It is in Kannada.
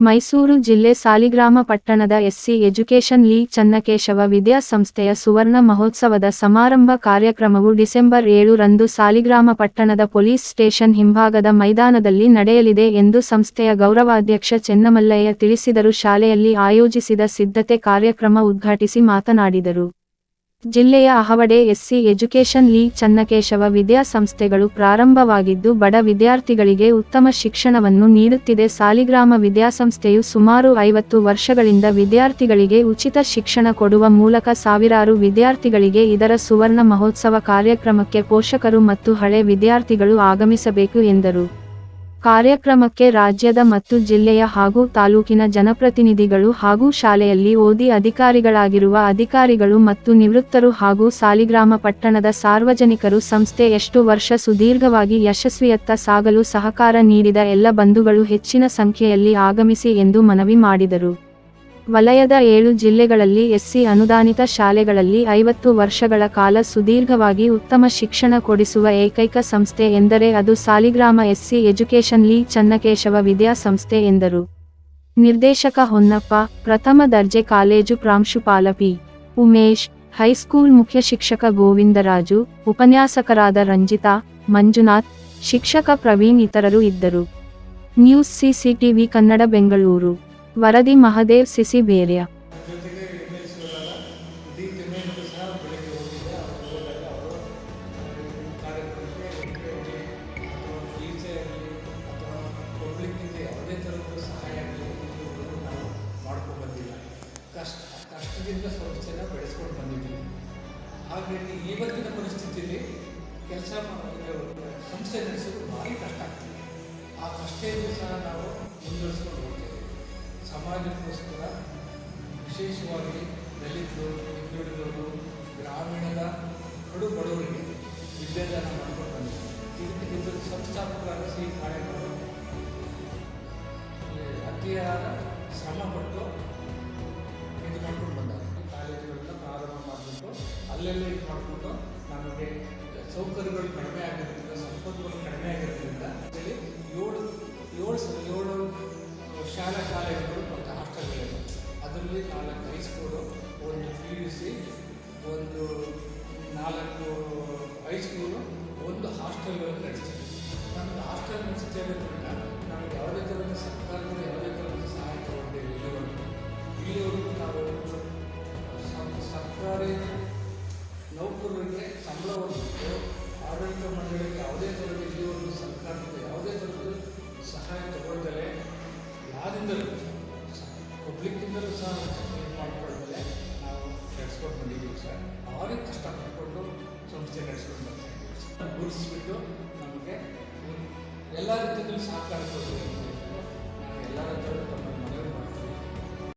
ಮೈಸೂರು ಜಿಲ್ಲೆ ಸಾಲಿಗ್ರಾಮ ಪಟ್ಟಣದ ಎಸ್ಸಿ ಎಜುಕೇಷನ್ ಲೀಗ್ ಚನ್ನಕೇಶವ ವಿದ್ಯಾಸಂಸ್ಥೆಯ ಸುವರ್ಣ ಮಹೋತ್ಸವದ ಸಮಾರಂಭ ಕಾರ್ಯಕ್ರಮವು ಡಿಸೆಂಬರ್ ಏಳು ರಂದು ಸಾಲಿಗ್ರಾಮ ಪಟ್ಟಣದ ಪೊಲೀಸ್ ಸ್ಟೇಷನ್ ಹಿಂಭಾಗದ ಮೈದಾನದಲ್ಲಿ ನಡೆಯಲಿದೆ ಎಂದು ಸಂಸ್ಥೆಯ ಗೌರವಾಧ್ಯಕ್ಷ ಚೆನ್ನಮಲ್ಲಯ್ಯ ತಿಳಿಸಿದರು. ಶಾಲೆಯಲ್ಲಿ ಆಯೋಜಿಸಿದ ಸಿದ್ಧತೆ ಕಾರ್ಯಕ್ರಮ ಉದ್ಘಾಟಿಸಿ ಮಾತನಾಡಿದರು. ಜಿಲ್ಲೆಯ ಅಹವಡೆ ಎಸ್ಸಿ ಎಜುಕೇಷನ್ ಲೀಗ್ ಚನ್ನಕೇಶವ ವಿದ್ಯಾಸಂಸ್ಥೆಗಳು ಪ್ರಾರಂಭವಾಗಿದ್ದು ಬಡ ವಿದ್ಯಾರ್ಥಿಗಳಿಗೆ ಉತ್ತಮ ಶಿಕ್ಷಣವನ್ನು ನೀಡುತ್ತಿದೆ. ಸಾಲಿಗ್ರಾಮ ವಿದ್ಯಾಸಂಸ್ಥೆಯು ಸುಮಾರು ಐವತ್ತು ವರ್ಷಗಳಿಂದ ವಿದ್ಯಾರ್ಥಿಗಳಿಗೆ ಉಚಿತ ಶಿಕ್ಷಣ ಕೊಡುವ ಮೂಲಕ ಸಾವಿರಾರು ವಿದ್ಯಾರ್ಥಿಗಳಿಗೆ ಇದರ ಸುವರ್ಣ ಮಹೋತ್ಸವ ಕಾರ್ಯಕ್ರಮಕ್ಕೆ ಪೋಷಕರು ಮತ್ತು ಹಳೆ ವಿದ್ಯಾರ್ಥಿಗಳು ಆಗಮಿಸಬೇಕು ಎಂದರು. ಕಾರ್ಯಕ್ರಮಕ್ಕೆ ರಾಜ್ಯದ ಮತ್ತು ಜಿಲ್ಲೆಯ ಹಾಗೂ ತಾಲೂಕಿನ ಜನಪ್ರತಿನಿಧಿಗಳು ಹಾಗೂ ಶಾಲೆಯಲ್ಲಿ ಓದಿ ಅಧಿಕಾರಿಗಳಾಗಿರುವ ಅಧಿಕಾರಿಗಳು ಮತ್ತು ನಿವೃತ್ತರು ಹಾಗೂ ಸಾಲಿಗ್ರಾಮ ಪಟ್ಟಣದ ಸಾರ್ವಜನಿಕರು ಸಂಸ್ಥೆ ಎಷ್ಟು ವರ್ಷ ಸುದೀರ್ಘವಾಗಿ ಯಶಸ್ವಿಯತ್ತ ಸಾಗಲು ಸಹಕಾರ ನೀಡಿದ ಎಲ್ಲ ಬಂಧುಗಳು ಹೆಚ್ಚಿನ ಸಂಖ್ಯೆಯಲ್ಲಿ ಆಗಮಿಸಿ ಎಂದು ಮನವಿ ಮಾಡಿದರು. ವಲಯದ ಏಳು ಜಿಲ್ಲೆಗಳಲ್ಲಿ ಎಸ್ಸಿ ಅನುದಾನಿತ ಶಾಲೆಗಳಲ್ಲಿ ಐವತ್ತು ವರ್ಷಗಳ ಕಾಲ ಸುದೀರ್ಘವಾಗಿ ಉತ್ತಮ ಶಿಕ್ಷಣ ಕೊಡಿಸುವ ಏಕೈಕ ಸಂಸ್ಥೆ ಎಂದರೆ ಅದು Saligrama SC education league Channakeshava ವಿದ್ಯಾಸಂಸ್ಥೆ ಎಂದರು. ನಿರ್ದೇಶಕ ಹೊನ್ನಪ್ಪ, ಪ್ರಥಮ ದರ್ಜೆ ಕಾಲೇಜು ಪ್ರಾಂಶುಪಾಲ ಪಿ. ಉಮೇಶ್, ಹೈಸ್ಕೂಲ್ ಮುಖ್ಯ ಶಿಕ್ಷಕ ಗೋವಿಂದರಾಜು, ಉಪನ್ಯಾಸಕರಾದ ರಂಜಿತಾ, ಮಂಜುನಾಥ್, ಶಿಕ್ಷಕ ಪ್ರವೀಣ್ ಇತರರು ಇದ್ದರು. News CCTV Kannada Bengaluru. ವರದಿ ಮಹದೇವ್ ಸಿಸಿ ಬೇರ್ಯ. ಜೊತೆಗೆ ಎಂ ಎಲ್ ಸಿ ಅವರಾದ ಡಿ ತಿಮ್ಮೇಗೌಡರು ಸಹ ಬೆಳಗ್ಗೆ ಹೋಗಿದ್ದೆ ಅವರು ಕಾರ್ಯಕ್ರಮಕ್ಕೆ ಅಥವಾ ಈಚೆ ಆಗಲಿ ಅಥವಾ ಪಬ್ಲಿಕ್ಕಿಂದ ಯಾವುದೇ ಥರದ ಸಹಾಯ ಆಗಲಿ ಇದುವರೆಗೂ ಬಂದಿಲ್ಲ ಕಷ್ಟ ಕಷ್ಟದಿಂದ ಬಂದಿದ್ದೀವಿ ಹಾಗಾಗಿ ಪರಿಸ್ಥಿತಿಯಲ್ಲಿ ಕೆಲಸ ಸಂಸ್ಥೆ ನಡೆಸೋದು ಭಾರಿ ಕಷ್ಟ ಆಗ್ತದೆ ಆ ಕಷ್ಟೆಯನ್ನು ಸಹ ನಾವು ಮುಂದುವರಿಸ್ಕೊಂಡು ಸಮಾಜಕ್ಕೋಸ್ಕರ ವಿಶೇಷವಾಗಿ ದಲಿತರು, ಹಿಂದುಳಿದವರು, ಗ್ರಾಮೀಣದ ಕಡು ಬಡವರಿಗೆ ವಿದ್ಯಾದಾನ ಮಾಡ್ಕೊಂಡು ಬಂದಿದೆ ಇದಕ್ಕೆ ಇದರ ಸಂಸ್ಥಾಪಕರಾದ ಸಿ ಕಾರ್ಯಕ್ರಮ ಅತಿಯಾದ ಶ್ರಮಪಟ್ಟು ಇದು ಮಾಡ್ಕೊಂಡು ಬಂದಾಗ ಕಾಲೇಜುಗಳನ್ನ ಪ್ರಾರಂಭ ಮಾಡಿಬಿಟ್ಟು ಅಲ್ಲೆಲ್ಲ ಇದು ಮಾಡಿಕೊಂಡು ನಮಗೆ ಸೌಕರ್ಯಗಳು ಕಡಿಮೆ ಆಗಿರೋದ್ರಿಂದ ಸಂಪನ್ಮೂಲ ಕಡಿಮೆ ಆಗಿರೋದ್ರಿಂದ ಏಳು ಏಳು ಏಳು ಶಾಲಾ ಕಾಲೇಜುಗಳು ಅದರಲ್ಲಿ ನಾಲ್ಕು ಹೈಸ್ಕೂಲು ಒಂದು ಪಿ ಯು ಸಿ ಒಂದು ನಾಲ್ಕು ಹೈಸ್ಕೂಲು ಒಂದು ಹಾಸ್ಟೆಲ್ ನಡೆಸ್ತೀವಿ ನಮಗೆ ಹಾಸ್ಟೆಲ್ ನಡೆಸ್ತಿರೋದ್ರಿಂದ ನಮಗೆ ಯಾವುದೇ ಥರದ ಸರ್ಕಾರಗಳು ಯಾವುದೇ ಥರದ ಸಹಾಯ ತಗೊಂಡಿಲ್ಲ ಇಲ್ಲಿವರೆಗೂ. ಇಲ್ಲಿವರೆಗೂ ನಾವು ಸರ್- ಸರ್ಕಾರಿ ನೌಕರರಿಗೆ ಸಂಬಳವನ್ನು ಆಡಳಿತ ಮಂಡಳಿಗೆ ಯಾವುದೇ ಥರದ ಇಲ್ಲಿವರೆಗೂ ಸರ್ಕಾರದಿಂದ ಯಾವುದೇ ಥರದ ಸಹಾಯ ತಗೊಳ್ದಲೇ ಯಾವುದಿಂದಲೂ ಪಬ್ಲಿಕ್ಕಿಂದಲೂ ಸಹ ಇದು ಮಾಡ್ಕೊಳ್ದಲೇ ನಾವು ನಡೆಸ್ಕೊಂಡು ಬಂದಿದ್ದೀವಿ ಸರ್. ಭಾರಿ ಕಷ್ಟಪಟ್ಕೊಂಡು ಸಂಸ್ಥೆ ನಡೆಸ್ಕೊಂಡು ಬರ್ತಾ ಗುರುತಿಸ್ಬಿಟ್ಟು ನಮಗೆ ಎಲ್ಲ ರೀತಿಯಲ್ಲೂ ಸಹಕಾರ ಕೊಡ್ತೀವಿ ನಾವು ಎಲ್ಲ ಥರದ